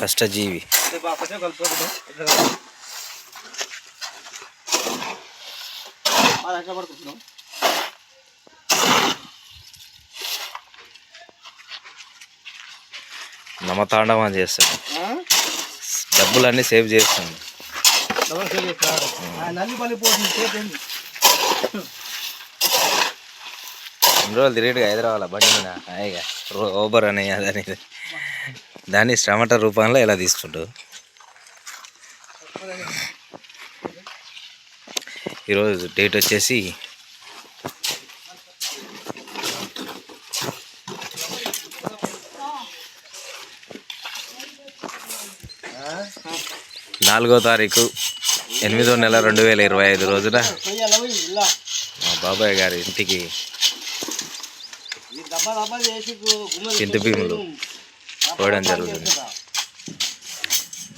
కష్టజీవి నమతాండవం చేస్తాడు. డబ్బులన్నీ సేవ్ చేతండి రెండు రోజులు తిరిగి హైదరాబాద్ బండి మీద. హాయిగా ఓబర్ అని అదని ఇది. దాన్ని శ్రమట రూపంలో ఇలా తీసుకుంటూ? ఈరోజు డేట్ వచ్చేసి నాలుగో తారీఖు ఎనిమిదో నెల రెండు వేల ఇరవై ఐదు రోజున మా బాబాయ్ గారి ఇంటికి ఈ పోయడం జరుగుతుంది.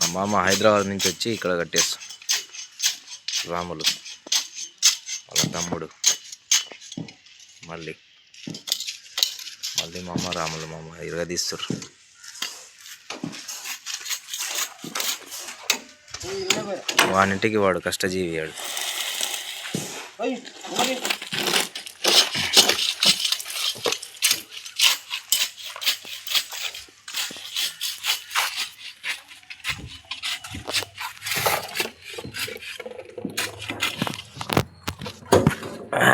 మా మామ హైదరాబాద్ నుంచి వచ్చి ఇక్కడ కట్టేస్తాం. రాములు వాళ్ళ తమ్ముడు మళ్ళీ మళ్ళీ మా అమ్మ రాములు మా అమ్మ ఇరగదీస్తారు వానింటికి వాడు కష్టజీవి వాడు. పోయి, పోయి.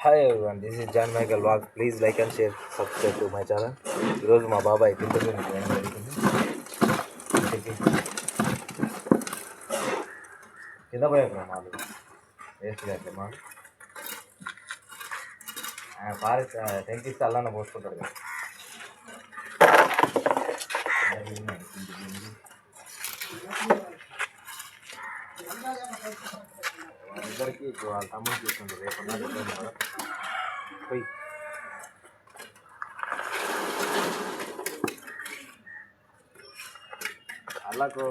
Hi everyone this is John Michael walk please like and share subscribe to my channel ఈరోజు మా బాబాయ్ తింటుంది జరుగుతుంది ఇంటికి కింద పోయాక మాలు వేస్ట్ లేదు మా పారి టెంక్ ఇస్తే అల్లన్న పోసుకుంటాడు కదా ఇద్దరికి వాళ్ళ తమ్ముడు చూసుకుంటారు రేపు పోయి. అలాకు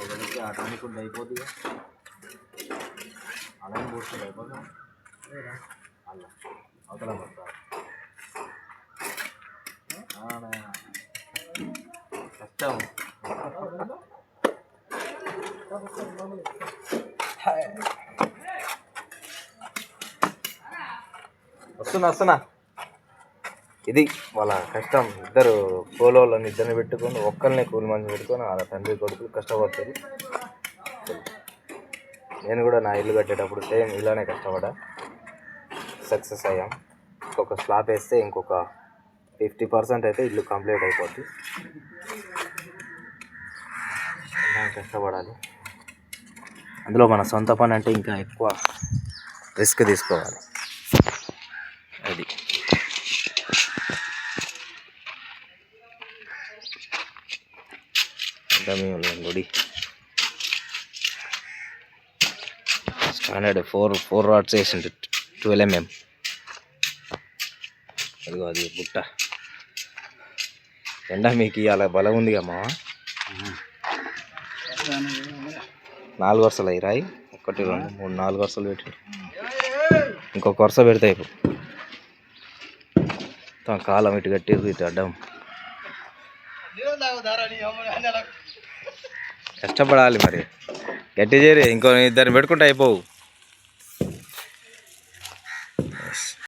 వెళ్ళి ఆ అనుకుంటే అయిపోతుంది అలా పోస్తుంది అయిపోతుంది అలా అవతల పడతారు కష్టం. వస్తున్నా వస్తున్నా. ఇది వాళ్ళ కష్టం. ఇద్దరు పోలోళ్ళని ఇద్దరిని పెట్టుకొని ఒక్కరినే కూలి మనిషి పెట్టుకొని వాళ్ళ తండ్రి కొడుకులు కష్టపడతారు. నేను కూడా నా ఇల్లు కట్టేటప్పుడు సేమ్ ఇలానే కష్టపడా సక్సెస్ అయ్యాం. ఇంకొక స్లాబ్ వేస్తే ఇంకొక ఫిఫ్టీ పర్సెంట్ అయితే ఇల్లు కంప్లీట్ అయిపోద్ది. కష్టపడాలి. అందులో మన సొంత పని అంటే ఇంకా ఎక్కువ రిస్క్ తీసుకోవాలి. అది. గుడి? స్టాండర్డ్ ఫోర్ ఫోర్ రాడ్స్ వేసిండు ట్వెల్వ్ ఎంఎం. అదిగో అది బుట్ట. ఎండ మీకు ఇవాళ బలం ఉంది అమ్మా నాలుగు వరుసలు అయ్యి రాయి ఒకటి రెండు మూడు నాలుగు వరుసలు పెట్టి ఇంకొక వరుస పెడితే అయిపో. తన కాలం ఇటు కట్టేది ఇటు అడ్డం. కష్టపడాలి మరి. గట్టి చేరి ఇంకో ఇద్దరిని పెట్టుకుంటే అయిపోవు.